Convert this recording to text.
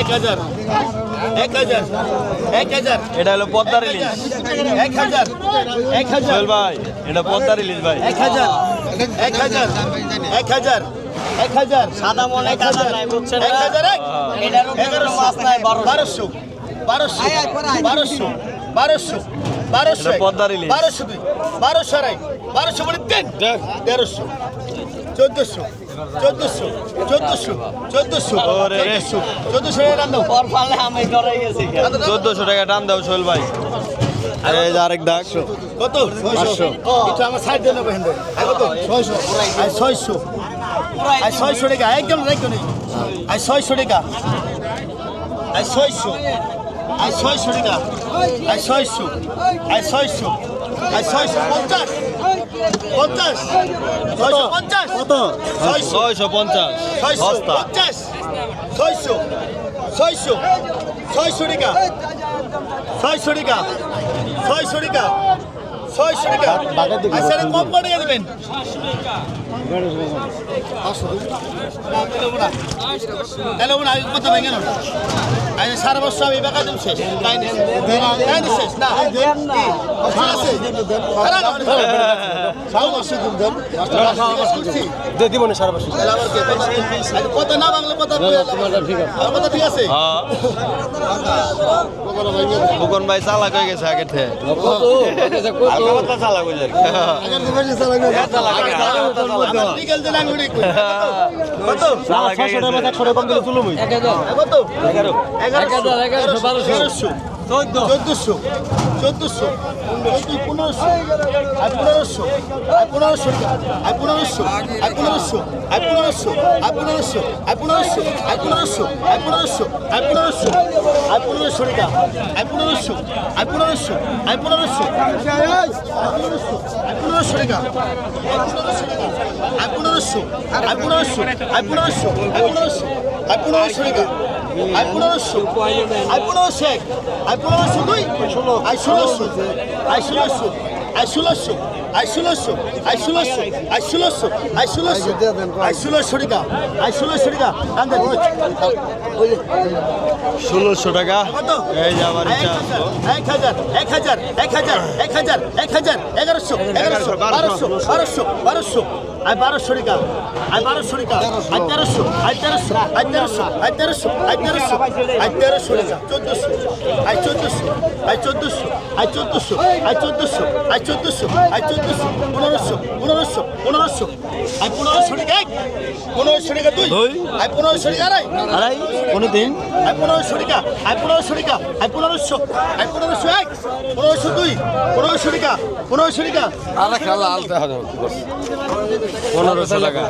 এক হাজার এক হাজার এক হাজার এটা হলো পদ্মার ইলিশ এক হাজার এক হাজার ভাই এটা পদ্মার ইলিশ ভাই। এক হাজার এক হাজার এক হাজার এক হাজার সাদা মনে এক হাজার এক এটার উপরে মাছ নাই বারোশো বারোশো বারোশো বারোশো বারোশো বারোশো দুই বারোশো আড়াই। বারোশো মানে তিন তেরোশো চোদ্দশো। চোদ্দশো। চোদ্দশো। চোদ্দশো। চোদ্দশো। চোদ্দশো টাকা দাও। পর পারলে আমি ডরাই গেছি। চোদ্দশো টাকা টান দাও সোহেল ভাই। আরেক দাগ। কত? ছয়শো। একটু আমার সাইড দিয়ে নেব হেন্ডে কত? ছয়শো। আর ছয়শো। আর ছয়শো টাকা। একদম রাখো নেই আর ছয়শো টাকা। আর ছয়শো। আর ছয়শো টাকা আর ছয়শো। আর ছয়শো। আর ছয়শো পঞ্চাশ। পঞ্চাশ। ছয়শো পঞ্চাশ। কত? ছয়শো। ছয়শো পঞ্চাশ। ছয়শো পঞ্চাশ। ছয়শো। ছয়শো। ছয়শো টাকা ছয়শো টাকা ছয়শো টাকা ছয়শো টাকা আচ্ছা কম করে দেবেন। হ্যালো বোন আমি কথা ভেঙে নেন আইনে সারা বছর আমি বেকার দিন শেষ। লাইনে লাইনে শেষ না। ফুকন ভাই চালাক হয়ে গেছে চালাক হয়ে যায় হয়ে এগারোশো চোদ্দশো চোদ্দশো পনেরোশো আর পনেরোশো আর পনেরোশো আর পনেরোশো আর পনেরোশো আর পনেরোশো আর পনেরোশো আর পনেরোশো আর পনেরোশো আর পনেরোশো আর পনেরোশো আর পনেরোশো টাকা আর পনেরোশো আর পনেরোশো আর পনেরোশো আর পনেরোশো টাকা আর পনেরোশো আর পনেরোশো আর পনেরোশো আর পনেরোশো আর পনেরোশো টাকা I pronounce I pronounce I pronounce I pronounce I pronounce I pronounce I pronounce আর ষোলোশো আর ষোলোশো আর ষোলোশো আর ষোলোশো আর ষোলোশো আর ষোলোশো টাকা। আর ষোলোশো টাকা ষোলোশো টাকা এই যে আমার ইচ্ছা এক হাজার এক হাজার এক হাজার এক হাজার এক হাজার এগারোশো এগারোশো বারোশো বারোশো বারোশো আর বারোশো টাকা আর বারোশো টাকা আর তেরোশো। আর তেরোশো আর তেরোশো আর তেরোশো আর তেরোশো আর তেরোশো টাকা চোদ্দশো আর চোদ্দশো আর চোদ্দশো আর চোদ্দশো আর চোদ্দশো আর চোদ্দশো আর চোদ্দশো পনেরোশো পনেরোশো পনেরোশো। আর পনেরোশো টাকা এক পনেরোশো টাকা দুই। আর পনেরোশো টাকা আড়াই। আড়াই কোনো দিন আই পনেরোশো টাকা আই পনেরোশো টাকা আই পনেরোশো আই পনেরোশো এক পনেরোশো দুই পনেরোশো টাকা পনেরোশো টাকা। আলতে পনেরোশো টাকা।